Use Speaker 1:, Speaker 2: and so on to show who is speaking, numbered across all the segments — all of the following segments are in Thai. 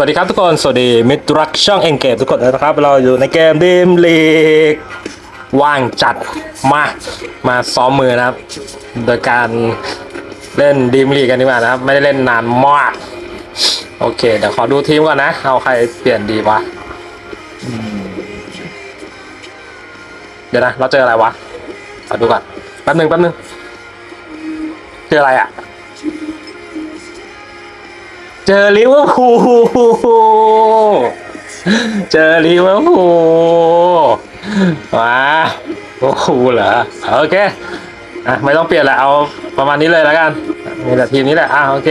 Speaker 1: สวัสดีครับทุกคน สวัสดีมิตรรักช่องเอ็นเกมทุกคนนะครับ เราอยู่ในเกมดีมลีกว่างจัดมา มาซ้อมมือนะครับ โดยการเล่นดีมลีกกันดีกว่านะครับ ไม่ได้เล่นนานมาก โอเค เดี๋ยวขอดูทีมก่อนนะ เอาใครเปลี่ยนดีวะ เดี๋ยวนะ เราเจออะไรวะขอดูก่อน แป๊บหนึ่งแป๊บหนึ่งเจออะไรอะ เจอลิเวอร์พูลเจอลิเวอร์พูลมาโอ้โหเหรอโอเคอะไม่ต้องเปลี่ยนแหละเอาประมาณนี้เลยแล้วกันนี่แหละทีมนี้แหละอะโอเค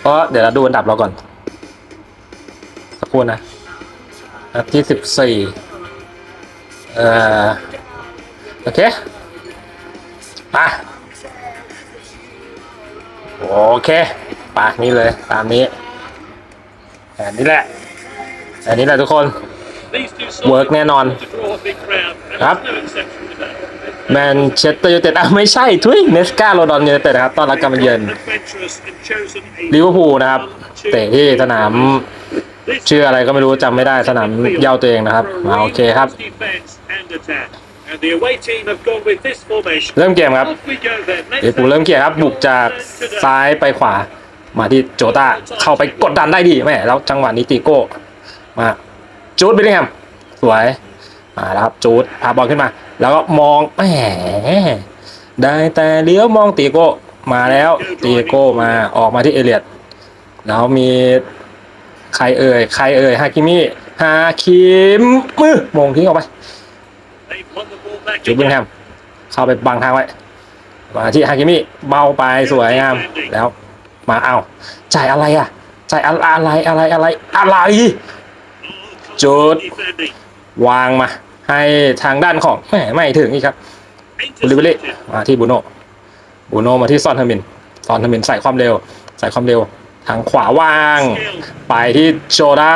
Speaker 1: เพราะเดี๋ยวเราดูอันดับเราก่อนสักครู่นะอันดับที่สิบสี่เอ่อโอเคอะโอเคปะนี่เลย ตามนี้ แผนนี้แหละแผนนี้แหละทุกคน
Speaker 2: เวิร์กแน่นอน
Speaker 1: ค
Speaker 2: ค
Speaker 1: รั
Speaker 2: รับบ
Speaker 1: แมนเชสเตอร์ยูไนเต็ดอะไม่ใช่ทุยเนสกาโรดอนยูไนเต็ดนะครับต้อนรับการมาเยือนลิเวอร์พูลนะครับ เตะที่สนามชื่ออะไรก็ไม่รู้จำไม่ได้สนามเย่าตัวเองนะครับอ่าโอเคครับ เริ่มเกมครับเดี๋ยวปูเริ่มเกียร์ครับบุกจากซ้ายไปขวา มาที่โจตาเข้าไปกดดันได้ดีแม่แล้วจังหวะนี้ตีโก้มาจูดบิลลิงแฮมสวยมาแล้วครับจูดพาบอลขึ้นมา แล้วก็มองแหมได้แต่เลี้ยวมองตีโก้มาแล้วตีโก้มาออกมาที่เอเลียดแล้วมีใครเอ่ยใครเอ่ยฮาคิมิฮาคิมมือมงทิ้งออกไปจูดบิลลิงแฮมเข้าไปบังทางไว้มาที่ฮากิมิเบาไปสวยงามแล้ว มาเอาจ่ายอะไรอะจ่ายอะไรอะไรอะไรอะไรอะไรจุดวางมา ให้ทางด้านของแม่ไม่ถึงอีกครับบุลิเบลี่มาที่บูโนบูโนมาที่ซอนเทอร์มินซอนเทอร์มินใส่ความเร็ว ใส่ความเร็ว ทางขวาวาง ไปที่โจด้า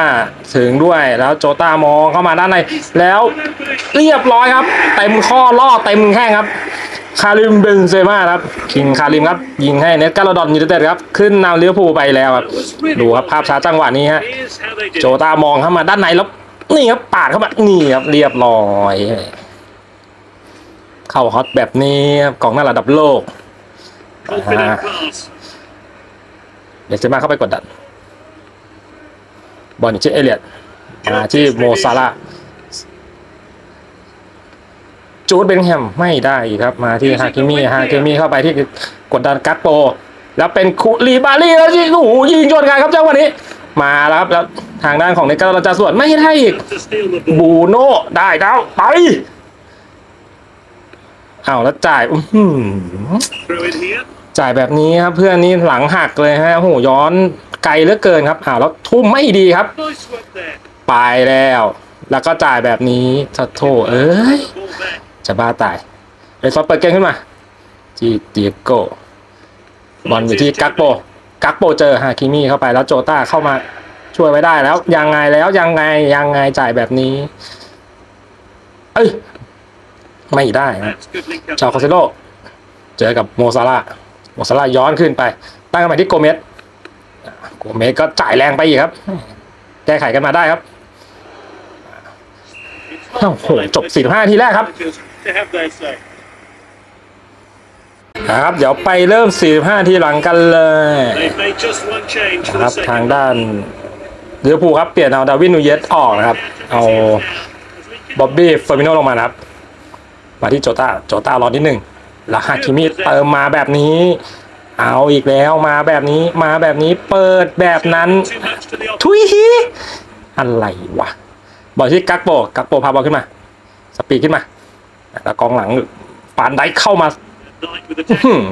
Speaker 1: ถึงด้วยแล้วโจต้ามองเข้ามาด้านใน แล้วเรียบร้อยครับเต็มข้อล่อเต็มแข้งครับ คาริมเบนเซม่าครับ คิงคาริมครับ ยิงให้เนสกาโลดอนยูไนเต็ดครับ ขึ้นนำลิเวอร์พูลไปแล้วครับ ดูครับภาพช้าจังหวะนี้ฮะโจตามองเข้ามาด้านในแล้วนี่ครับปาดเข้ามานี่ครับเรียบร้อยเข้าฮอตแบบนี้ครับกองหน้าระดับโลก เดี๋ยวเซม่าเข้าไปกดดัน บอลอยู่ที่เอเลียดมาที่โมซาลาห์จูดเบนแฮมไม่ได้อีกครับ มาที่ฮาคิมิฮาคิมิเข้าไปที่กดดันกัตโป แล้วเป็นคุลีบาลีแล้วที่โอ้โหยิงชนกันครับเจ้าวันนี้ มาแล้วครับแล้วทางด้านของเนกาลาจาส่วนไม่ได้อีกบูโน่ได้แล้วไปเอาแล้วจ่ายอื้อหือ จ่ายแบบนี้ครับเพื่อนนี่หลังหักเลยฮะโอ้โหย้อนไกลเหลือเกินครับอ้าวแล้วทุ่มไม่ดีครับ ไปแล้ว แล้วก็จ่ายแบบนี้ทะโถเอ้ยจะบ้าตายเรซอสเปิดเกมขึ้นมาที่เตียโกบอลอยู่ที่กักโปกักโปเจอฮาคิมิเข้าไปแล้วโจต้าเข้ามาช่วยไว้ได้แล้ว ยังไงแล้วยังไงยังไงจ่ายแบบนี้ เอ้ย ไม่ได้นะชาวคาเซโลเจอกับโมซาร่า มซาร่าย้อนขึ้นไป ตั้งกันใหม่ที่โกเมสโกเมสก็จ่ายแรงไปอีกครับ แก้ไขกันมาได้ครับโอ้โหจบ45ทีแรกครับครับ เดี๋ยวไปเริ่ม 45 ทีหลังกันเลยครับทางด้านเดือพูครับ เปลี่ยนเอาดาวินนูเยสออกนะครับ เอาบ๊อบบี้เฟอร์มิโนลงมานะครับ มาที่โจตาโจตารอนิดหนึ่ง แล้วฮาคิมิเติมมาแบบนี้ เอาอีกแล้วมาแบบนี้มาแบบนี้เปิดแบบนั้น ทุยฮีอะไรวะบอลที่กักโปกักโปพาบอลขึ้นมา สปีดขึ้นมาแล้วกองหลังปานไดเข้ามา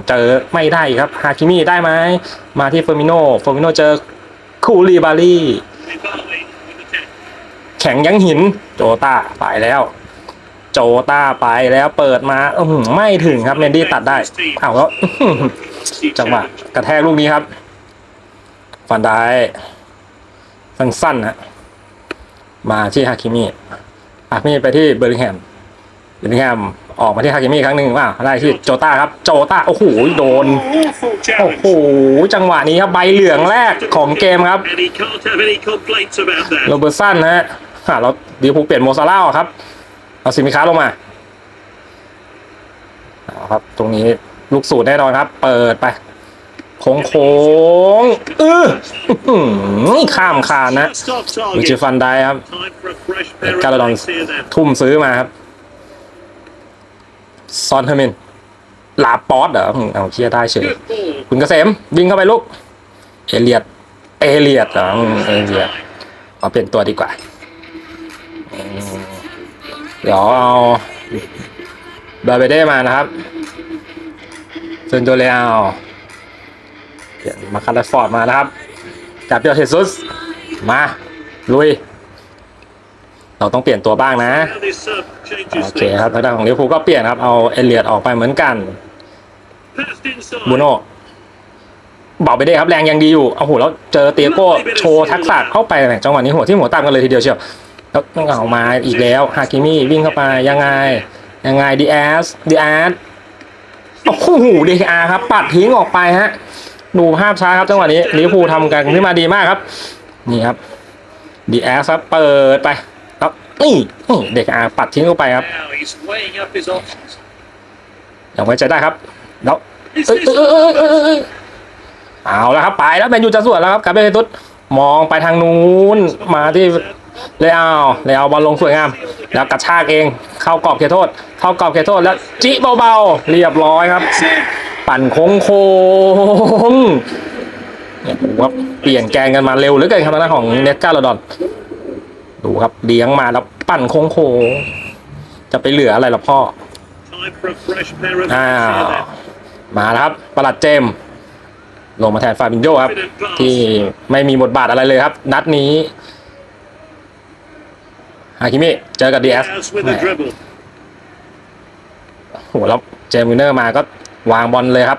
Speaker 1: เจอไม่ได้ครับฮาคิมิได้ไหมมาที่เฟอร์มิโนเฟอร์มิโนเจอคูลีบาลีแข็งยังหินโจตาไปแล้ว จต้าไปแล้วเปิดมาอื้อหือไม่ถึงครับเมนดี้ตัดได้อ้าวแล้วจังหวะกระแทกลูกนี้ครับฟันได้สั้นๆนะมาที่ฮาคิมิฮาคิมิไปที่เบอร์ลิงแฮมเบอร์ลิงแฮมออกมาที่ฮากิมิครั้งหนึ่งว่าได้ที่โจต้าครับ โจต้า โอ้โห โดน โอ้โห จังหวะนี้ครับ ใบเหลืองแรกของเกมครับโรเบิร์ตสันนะฮะเราดีพูลเปลี่ยนโมซาร่าครับ เอาซิมิค้าลงมาครับ ตรงนี้ลูกสูตรแน่นอนครับ เปิดไปโค้งโค้งเอออื้อข้ามคานนะวิจิฟันได้ครับกาลาดอนทุ่มซื้อมาครับซอนเทอร์มินลาปอสเหรอเอาเชียได้เฉยคุณเกษมวิ่งเข้าไปลูกเอเลียดเอเลียดเหรออเอเลียดเอาเปลี่ยนตัวดีกว่า ดี๋ยวเอาบาเบเด้มานะครับเซนโดเลอาเปลี่ยนมาคาร์ลฟอร์ดมานะครับจับเปียวเทซุสมาลุย เราต้องเปลี่ยนตัวบ้างนะโอเคครับทางด้านของลิเวอร์พูลก็เปลี่ยนครับเอาเอเลียดออกไปเหมือนกันบูโน่บอกไปได้ครับแรงยังดีอยู่เอาโหแล้วเจอเตียโก้โชว์ทักษะเข้าไปจังหวะนี้หัวที่หัวตามกันเลยทีเดียวเชียว แล้วต้องเอามาอีกแล้วฮากิมิวิ่งเข้าไปยังไง ยังไงดีแอสดีแอสโอ้โหดีอาครับ ปัดทิ้งออกไปฮะ ดูภาพช้าครับจังหวะนี้ลิเวอร์พูลทำกันขึ้นมาดีมากครับ นี่ครับดีแอสครับเปิดไปแล้วนี่นี่เด็กอาปัดทิ้งเข้าไปครับ
Speaker 2: Now he's weighing up his options.
Speaker 1: ยังไว้ใจได้ครับแล้วเอ้ยเอาแล้วครับไปแล้วแมนยูจะสวนแล้วครับกาเบเฮตุสมองไปทางนู้นมาที่ เลยเอาเลยเอาบอลลงสวยงาม แล้วกระชากเอง เข้ากรอบเขตโทษ เข้ากรอบเขตโทษแล้วจิเบาๆ เรียบร้อยครับ ปั่นโค้งโค้งๆเนี่ยดูครับเปลี่ยนแกงกันมาเร็วหลือเกินครับทางด้านของเนสกาโรดอน ดูครับเลี้ยงมาแล้วปั่นโค้งโค้งจะไปเหลืออะไรล่ะพ่ออ้าวมาแล้วครับประหลัดเจมลงมาแทนฟาบินโยครับ ที่ไม่มีบทบาทอะไรเลยครับ นัดนี้ ฮาคิมิเจอกับดีเอส
Speaker 2: Diaz with a dribble.
Speaker 1: โหแล้วเจมส์วินเนอร์มาก็วางบอลเลยครับ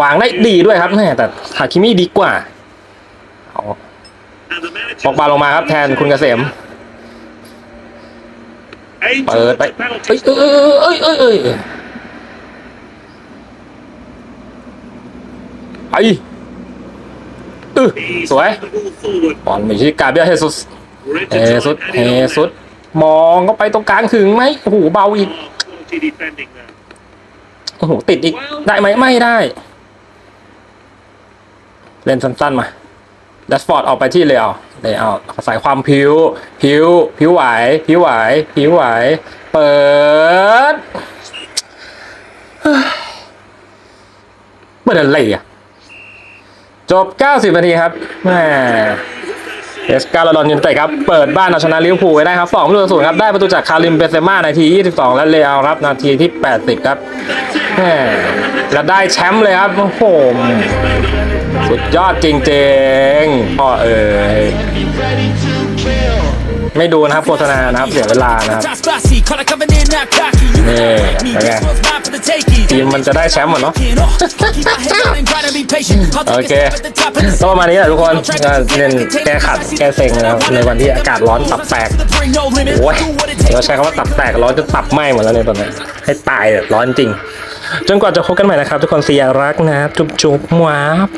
Speaker 1: วางได้ดีด้วยครับแม่แต่ฮาคิมิดีกว่าเอา
Speaker 2: And the manager
Speaker 1: ปอกบาลงมาครับแทนคุณเกษม
Speaker 2: aims
Speaker 1: เปิด
Speaker 2: towards
Speaker 1: ไป
Speaker 2: the
Speaker 1: เอ้ย
Speaker 2: penalty
Speaker 1: เอ้ย
Speaker 2: spot.
Speaker 1: เอ้ยเอ้ยเอ้ยเอ้ยไอ้อื้อ
Speaker 2: He's
Speaker 1: สวย
Speaker 2: put the ball forward.
Speaker 1: บอลไปที่กาเบียเฮซุส
Speaker 2: We're
Speaker 1: เฮ
Speaker 2: into
Speaker 1: ซุส
Speaker 2: time
Speaker 1: เฮ
Speaker 2: added on
Speaker 1: ซุส
Speaker 2: there.
Speaker 1: มองเข้าไปตรงกลางถึงไหมโอ้โหเบาอีกโอ้โหติดอีกได้ไหมไม่ได้ เล่นสั้นๆมาแดชฟอร์ดออกไปที่เลยเอาเลยเอาใส่ความผิว ผิว ผิวไหว ผิวไหว ผิวไหว เปิดเฮ้ยเปิดอะไรอะ จบ 90นาทีครับแม่ เอสกาลดอนยูนเต็ดครับ เปิดบ้านเอาชนะลิเวอร์พูลไว้ได้ครับสองประตูต่อศูนย์ครับ ได้ประตูจากคาริมเบเซม่านาที 22 และเลอาครับ นาทีที่ 80 ครับแหมแล้วได้แชมป์เลยครับ โอ้โห สุดยอดจริงๆพ่อเอ๋ย ไม่ดูนะครับโฆษณานะครับเสียเวลานะครับ
Speaker 3: Top spicy, call it coming in now cocky. You
Speaker 1: Yeah,
Speaker 3: me,
Speaker 1: okay.
Speaker 3: this one's mine for the taking.
Speaker 1: ทีมมันจะได้แชมป์หมดเนาะโอเคก็ประมาณนี้แหละทุกคนก็เล่นแก้ขัดแก้เซ็งนะครับในวันที่อากาศร้อนตับแตกโอ้ยเราใช้คำว่าตับแตกร้อนจนตับไหม้หมดแล้วเนี่ยตอนนี้ให้ตายเลยร้อนจริง จนกว่าจะพบกันใหม่นะครับ ทุกคนเสียรักนะจุ๊บจุ๊บมวบ